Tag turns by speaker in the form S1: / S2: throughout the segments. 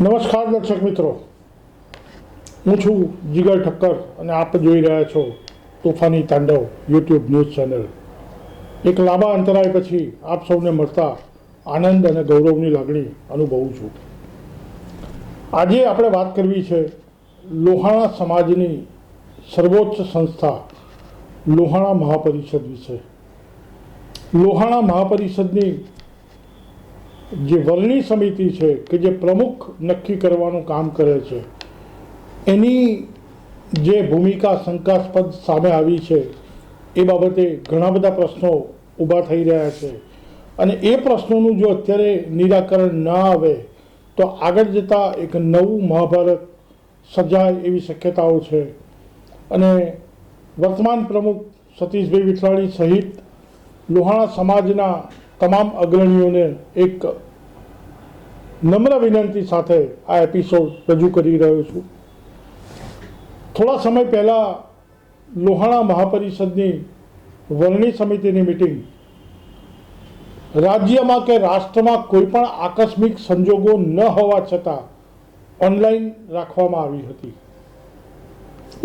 S1: નમસ્કાર દર્શક મિત્રો. હું છું જીગર ઠક્કર અને આપ જોઈ રહ્યા છો તોફાની તાંડવ યુટ્યુબ ન્યૂઝ ચેનલ. એક લાંબા અંતરાય પછી આપ સૌને મળતા આનંદ અને ગૌરવની લાગણી અનુભવું છું. આજે આપણે વાત કરવી છે લોહાણા સમાજની સર્વોચ્ચ સંસ્થા લોહાણા મહાપરિષદ વિશે. લોહાણા મહાપરિષદની જે વરણી સમિતિ છે, કે જે પ્રમુખ નક્કી કરવાનું કામ કરે છે, એની જે ભૂમિકા શંકાસ્પદ સામે આવી છે, એ બાબતે ઘણા બધા પ્રશ્નો ઊભા થઈ રહ્યા છે. અને એ પ્રશ્નોનું જો અત્યારે નિરાકરણ ન આવે, તો આગળ જતાં એક નવું મહાભારત સર્જાય એવી શક્યતાઓ છે. અને વર્તમાન પ્રમુખ સતીશભાઈ વિઠલાણી સહિત લોહાણા સમાજના તમામ અગ્રણીઓને એક નમ્ર વિનંતી સાથે આ એપિસોડ રજૂ કરી રહ્યો છું. થોડા સમય પહેલાં લોહાણા મહાપરિષદની વરણી સમિતિની મિટિંગ રાજ્યમાં કે રાષ્ટ્રમાં કોઈ પણ આકસ્મિક સંજોગો ન હોવા છતાં ઓનલાઈન રાખવામાં આવી હતી.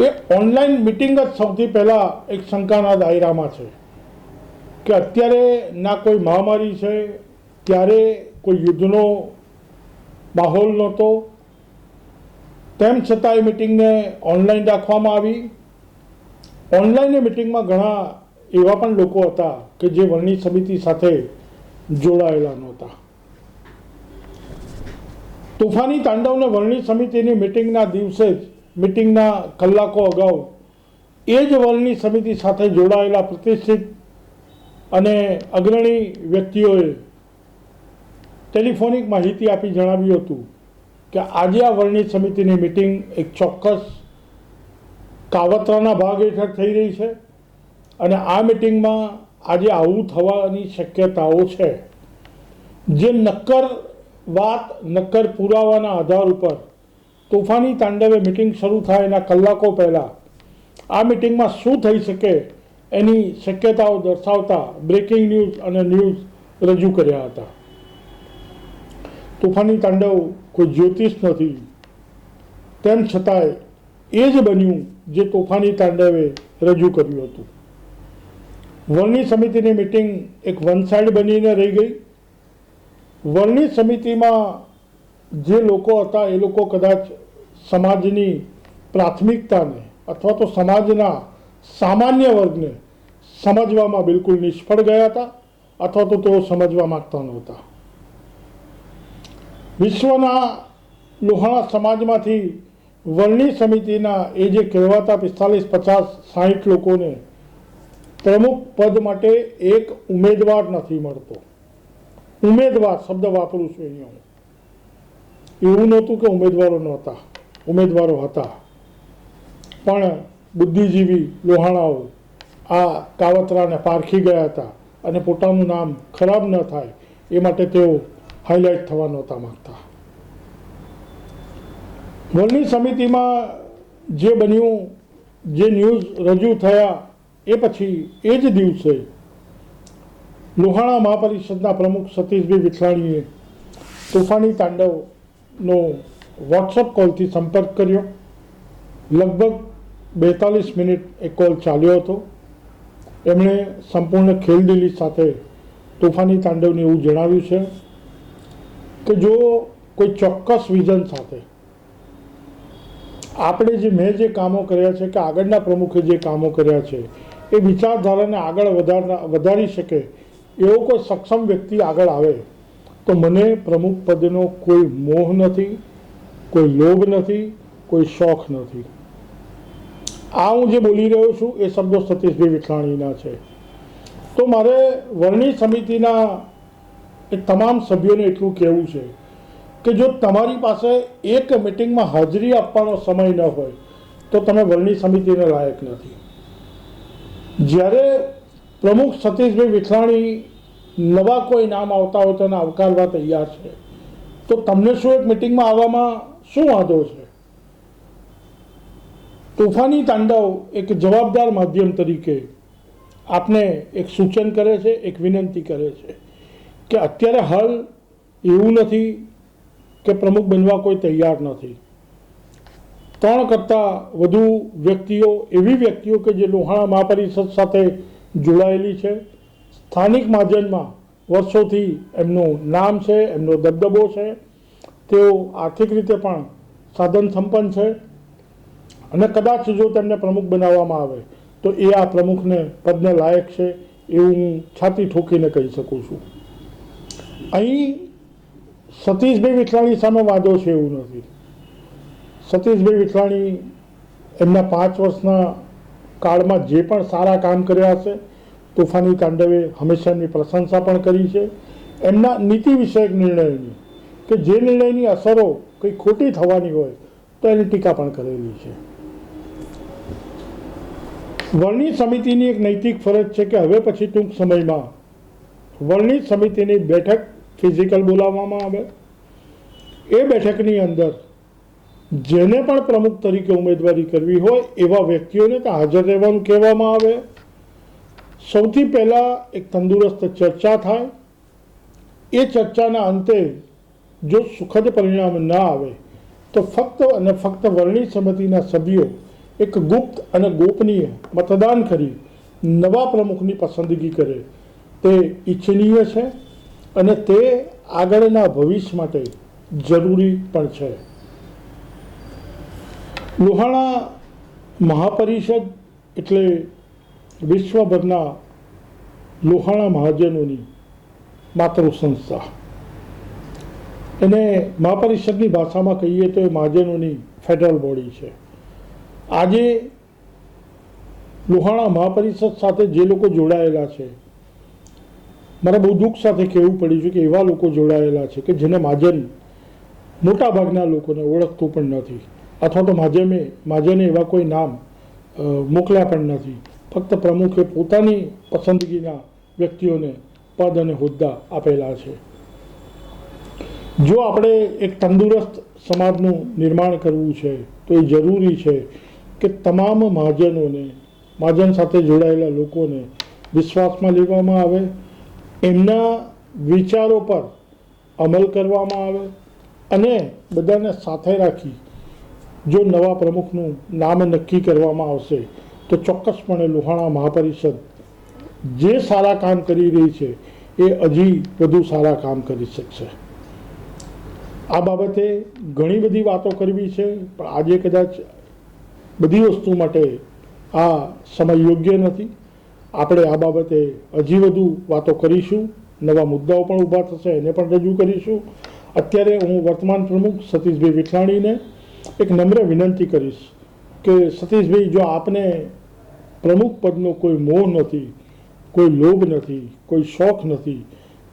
S1: એ ઓનલાઈન મિટિંગ જ સૌથી પહેલાં એક શંકાના દાયરામાં છે. કે અત્યારે ના કોઈ મહામારી છે ત્યારે કોઈ યુદ્ધનો માહોલ નહોતો, તેમ છતાં એ મિટિંગને ઓનલાઈન રાખવામાં આવી. ઓનલાઈન મિટિંગમાં ઘણા એવા પણ લોકો હતા કે જે વરણી સમિતિ સાથે જોડાયેલા નહોતા. તોફાની તાંડવને વરણી સમિતિની મિટિંગના દિવસે જ, મિટિંગના કલાકો અગાઉ, એ જ વરણી સમિતિ સાથે જોડાયેલા પ્રતિષ્ઠિત અને અગ્રણી વ્યક્તિઓએ ટેલિફોનિક માહિતી આપી જણાવ્યું હતું કે આજે આ વર્ણિત સમિતિની મિટિંગ એક ચોક્કસ કાવતરાના ભાગ હેઠળ થઈ રહી છે અને આ મિટિંગમાં આજે આવું થવાની શક્યતાઓ છે. જે નક્કર વાત, નક્કર પુરાવાના આધાર ઉપર તોફાની તાંડવે મિટિંગ શરૂ થાય એના કલાકો પહેલાં આ મિટિંગમાં શું થઈ શકે એની શક્યતાઓ દર્શાવતા બ્રેકિંગ ન્યૂઝ અને ન્યૂઝ રજૂ કર્યા હતા. તોફાની તાંડવ કોઈ જ્યોતિષ નથી. તેમ છતાંય એ જ બન્યું જે તોફાની તાંડવે રજૂ કર્યું હતું. વરણી સમિતિની મિટિંગ એક વન સાઇડ બનીને રહી ગઈ. વરણી સમિતિમાં જે લોકો હતા એ લોકો કદાચ સમાજની પ્રાથમિકતાને અથવા તો સમાજના સામાન્ય વર્ગને સમજવામાં બિલકુલ નિષ્ફળ ગયા હતા અથવા તો તેઓ સમજવા માગતા નહોતા. વિશ્વના લોહાણા સમાજમાંથી વરણી સમિતિના એ જે કહેવાતા પિસ્તાલીસ, પચાસ, સાહીઠ લોકોને પ્રમુખ પદ માટે એક ઉમેદવાર નથી મળતો. ઉમેદવાર શબ્દ વાપરું છું અહીંયા હું. એવું નહોતું કે ઉમેદવારો નહોતા, ઉમેદવારો હતા. પણ બુદ્ધિજીવી લોહાણાઓ આ કાવતરાને પારખી ગયા હતા અને પોતાનું નામ ખરાબ ન થાય એ માટે તેઓ હાઇલાઇટ થવા નહોતા માગતા. વરણી સમિતિમાં જે બન્યું, જે ન્યૂઝ રજૂ થયા, એ પછી એ જ દિવસે લોહાણા મહાપરિષદના પ્રમુખ સતીશભાઈ વિઠલાણીએ તોફાની તાંડવનો વોટ્સઅપ કોલથી સંપર્ક કર્યો. લગભગ બેતાલીસ મિનિટ એ કોલ ચાલ્યો હતો. એમણે સંપૂર્ણ ખેલદિલી સાથે તોફાની તાંડવને એવું જણાવ્યું છે કે જો કોઈ ચોક્કસ વિઝન સાથે આપણે જે મેં જે કામો કર્યા છે કે આગળના પ્રમુખે જે કામો કર્યા છે, એ વિચારધારાને આગળ વધારના વધારી શકે એવો કોઈ સક્ષમ વ્યક્તિ આગળ આવે, તો મને પ્રમુખ પદનો કોઈ મોહ નથી, કોઈ લોભ નથી, કોઈ શોખ નથી. આ હું જે બોલી રહ્યો છું એ શબ્દો સતીશભાઈ વિઠલાણીના છે. તો મારે વરણી સમિતિના એ તમામ સભ્યોને એટલું કહેવું છે કે જો તમારી પાસે એક મિટિંગમાં હાજરી આપવાનો સમય ન હોય, તો તમે વરણી સમિતિને લાયક નથી. જ્યારે પ્રમુખ સતીશભાઈ વિઠલાણી નવા કોઈ નામ આવતા હોય તો એને આવકારવા તૈયાર છે. તો તમને શું એક મિટિંગમાં આવવામાં શું વાંધો છે? તોફાની તાંડવ એક જવાબદાર માધ્યમ તરીકે આપને એક સૂચન કરે છે, એક વિનંતી કરે છે કે અત્યારે હાલ એવું નથી કે પ્રમુખ બનવા કોઈ તૈયાર નથી. ત્રણ કરતાં વધુ વ્યક્તિઓ, એવી વ્યક્તિઓ કે જે લોહાણા મહાપરિષદ સાથે જોડાયેલી છે. સ્થાનિક મહાજનમાં વર્ષોથી એમનું નામ છે, એમનો દબદબો છે. તેઓ આર્થિક રીતે પણ સાધન સંપન્ન છે. અને કદાચ જો તેમને પ્રમુખ બનાવવામાં આવે, તો એ આ પ્રમુખને પદને લાયક છે એવું હું છાતી ઠોકીને કહી શકું છું. અહીં સતીશભાઈ વિઠલાણી સામે વાંધો છે એવું નથી. સતીશભાઈ વિઠલાણી એમના પાંચ વર્ષના કાળમાં જે પણ સારા કામ કર્યા હશે, તોફાની કાંડવે હંમેશા એમની પ્રશંસા પણ કરી છે. એમના નીતિ વિષયક નિર્ણયની, કે જે નિર્ણયની અસરો કંઈ ખોટી થવાની હોય, તો એની ટીકા પણ કરેલી છે. વર્ણિત સમિતિની એક નૈતિક ફરજ છે કે હવે પછી ટૂંક સમયમાં વર્ણિત સમિતિની બેઠક ફિઝિકલ બોલાવવામાં આવે. એ બેઠકની અંદર જેને પણ પ્રમુખ તરીકે ઉમેદવારી કરવી હોય એવા વ્યક્તિઓને ત્યાં હાજર રહેવાનું કહેવામાં આવે. સૌથી પહેલાં એક તંદુરસ્ત ચર્ચા થાય. એ ચર્ચાના અંતે જો સુખદ પરિણામ ના આવે તો ફક્ત અને ફક્ત વર્ણિત સમિતિના સભ્યો એક ગુપ્ત અને ગોપનીય મતદાન કરી નવા પ્રમુખની પસંદગી કરે. તે ઈચ્છનીય છે અને તે આગળના ભવિષ્ય માટે જરૂરી પણ છે. લોહાણા મહાપરિષદ એટલે વિશ્વભરના લોહાણા મહાજનોની માતૃ સંસ્થા એને મહાપરિષદની ભાષામાં કહીએ તો એ મહાજનોની ફેડરલ બોડી છે. આજે લોહાણા મહાપરિષદ સાથે જે લોકો જોડાયેલા છે, મારે બહુ દુઃખ સાથે કહેવું પડ્યું છે કે એવા લોકો જોડાયેલા છે કે જેને માજન મોટાભાગના લોકોને ઓળખતું પણ નથી. અથવા તો માધ્યમે માજને એવા કોઈ નામ મોકલ્યા પણ નથી. ફક્ત પ્રમુખે પોતાની પસંદગીના વ્યક્તિઓને પદ અને હોદ્દા આપેલા છે. જો આપણે એક તંદુરસ્ત સમાજનું નિર્માણ કરવું છે, તો એ જરૂરી છે કે તમામ મહાજનોને, મહાજન સાથે જોડાયેલા લોકોને વિશ્વાસમાં લેવામાં આવે, એમના વિચારો પર અમલ કરવામાં આવે અને બધાને સાથે રાખી જો નવા પ્રમુખનું નામ નક્કી કરવામાં આવશે, તો ચોક્કસપણે લોહાણા મહાપરિષદ જે સારા કામ કરી રહી છે, એ હજી વધુ સારા કામ કરી શકશે. આ બાબતે ઘણી બધી વાતો કરવી છે, પણ આજે કદાચ બધી વસ્તુ માટે આ સમય યોગ્ય નથી. આપણે આ બાબતે હજી વધુ વાતો કરીશું. નવા મુદ્દાઓ પણ ઊભા થશે, એને પણ રજૂ કરીશું. અત્યારે હું વર્તમાન પ્રમુખ સતીશભાઈ વિઠલાણીને એક નમ્ર વિનંતી કરીશ કે સતીશભાઈ, જો આપને પ્રમુખ પદનો કોઈ મોહ નથી, કોઈ લોભ નથી, કોઈ શોખ નથી,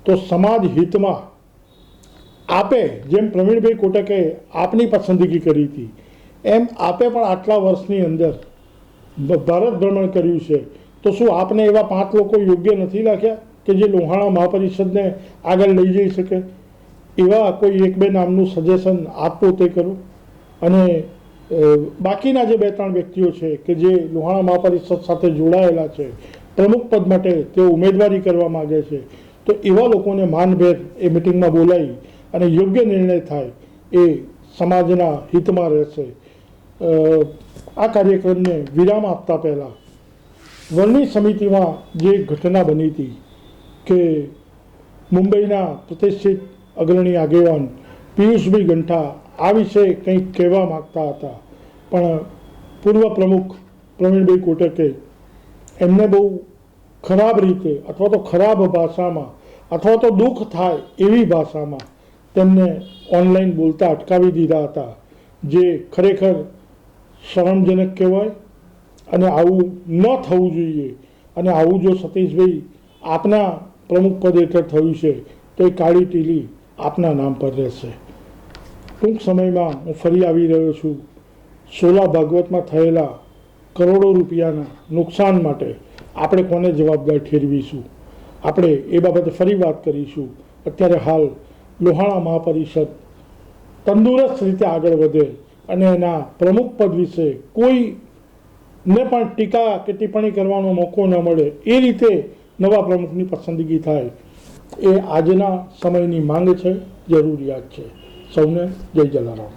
S1: તો સમાજ હિતમાં આપે, જેમ પ્રવીણભાઈ કોટકે આપની પસંદગી કરી હતી એમ આપે પણ આટલા વર્ષની અંદર ભારત ભ્રમણ કર્યું છે. તો શું આપને એવા પાંચ લોકો યોગ્ય નથી લાગ્યા કે જે લોહાણા મહાપરિષદને આગળ લઈ જઈ શકે? એવા કોઈ એક બે નામનું સજેશન આપ પોતે કરો. અને બાકીના જે બે ત્રણ વ્યક્તિઓ છે કે જે લોહાણા મહાપરિષદ સાથે જોડાયેલા છે, પ્રમુખ પદ માટે તેઓ ઉમેદવારી કરવા માગે છે, તો એવા લોકોને માનભેર એ મિટિંગમાં બોલાવી અને યોગ્ય નિર્ણય થાય એ સમાજના હિતમાં રહેશે. આ કાર્યક્રમને વિરામ આપતા પહેલાં વર્ણિત સમિતિમાં જે ઘટના બની હતી કે મુંબઈના પ્રતિષ્ઠિત અગ્રણી આગેવાન પિયુષભાઈ ગંઠા આ વિશે કંઈક કહેવા માગતા હતા. પણ પૂર્વ પ્રમુખ પ્રવીણભાઈ કોટકે એમને બહુ ખરાબ રીતે અથવા તો ખરાબ ભાષામાં અથવા તો દુઃખ થાય એવી ભાષામાં તેમને ઓનલાઈન બોલતા અટકાવી દીધા હતા. જે ખરેખર શરમજનક કહેવાય અને આવું ન થવું જોઈએ. અને આવું જો સતીશભાઈ આપના પ્રમુખ પદ હેઠળ થયું છે, તો એ કાળી ટીલી આપના નામ પર રહેશે. ટૂંક સમયમાં હું ફરી આવી રહ્યો છું. સોલા ભાગવતમાં થયેલા કરોડો રૂપિયાના નુકસાન માટે આપણે કોને જવાબદાર ઠેરવીશું? આપણે એ બાબતે ફરી વાત કરીશું. અત્યારે હાલ લોહાણા મહાપરિષદ તંદુરસ્ત રીતે આગળ વધે અને એના પ્રમુખ પદ વિશે કોઈ ને પણ ટીકા કે ટિપ્પણી કરવાનો મોકો ન મળે એ રીતે નવા પ્રમુખની પસંદગી થાય એ આજના સમયની માંગ છે, જરૂરિયાત છે. સૌને જય જલારામ.